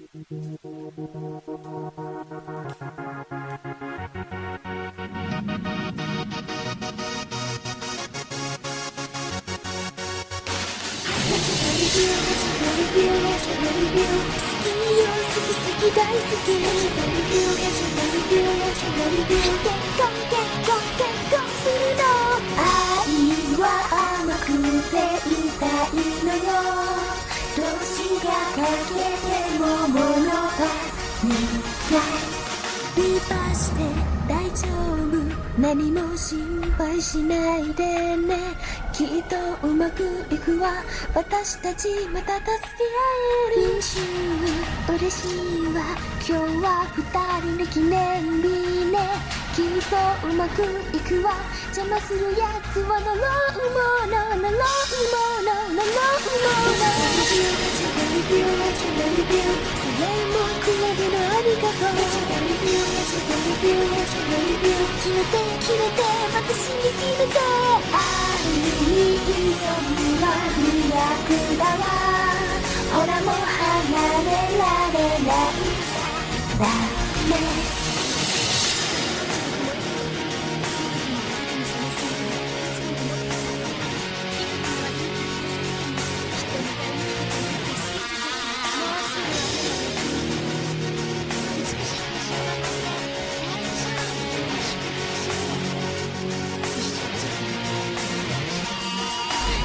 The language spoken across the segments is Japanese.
愛けても物足りない。リーパーして大丈夫何も心配しないでね。きっとうまくいくわ。私たちまた助け合える。練習嬉しいわ。今日は二人で記念日ね。きっとうまくいくわ。邪魔するやつは呪うもの呪うもの呪うもの。それもくれるのありがとう決めて決めて私に決めて愛に挑むは魅力だわほらもう離れられないさだね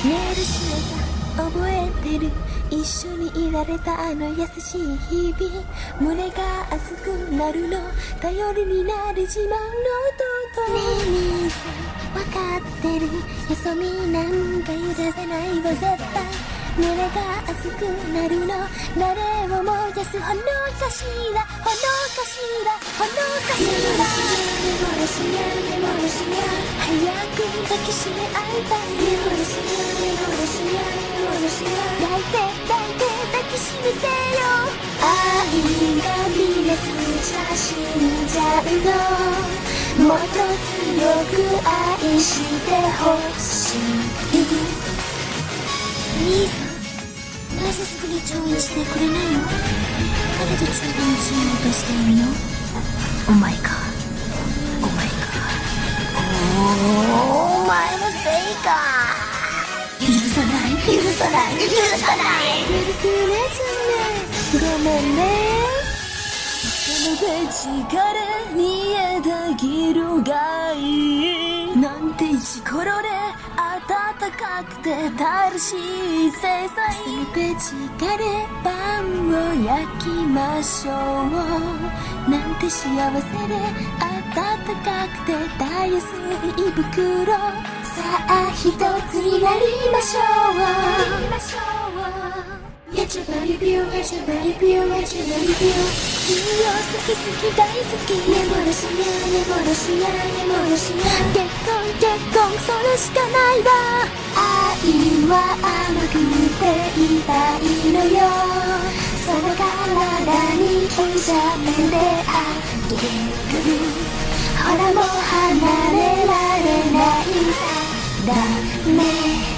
メールしなさ覚えてる一緒にいられたあの優しい日々胸が熱くなるの。頼りになる自慢の弟ねえ兄さ。ん分かってる。よそ見なんか許せないわ絶対。胸が熱くなるの。誰を燃やす。炎かしら炎かしら炎かしら戻しや戻しや早く抱きしめ合いたい戻しや戻しや戻しや抱いて抱いて抱きしめてよ愛が見れすさ死んじゃうのもっと強く愛してほしい兄さんなぜすぐに調印してくれないの彼と中断しようとしているのお前かさない許さないミルクレズねごめんねそのペ力に枝色がいいなんて石ころで暖かくて楽しい制裁せめて力でパンを焼きましょうなんて幸せで暖かくてたやすい胃袋あ一つになりましょう。やちばりビューやちばりビューやちばりビュー。好きよ好き好き大好き根戻しや根戻しや根戻しや結婚結婚それしかないわ。愛は甘くて痛いのよ。その体に刻めてあげる。ほらもう離れられないさ。だね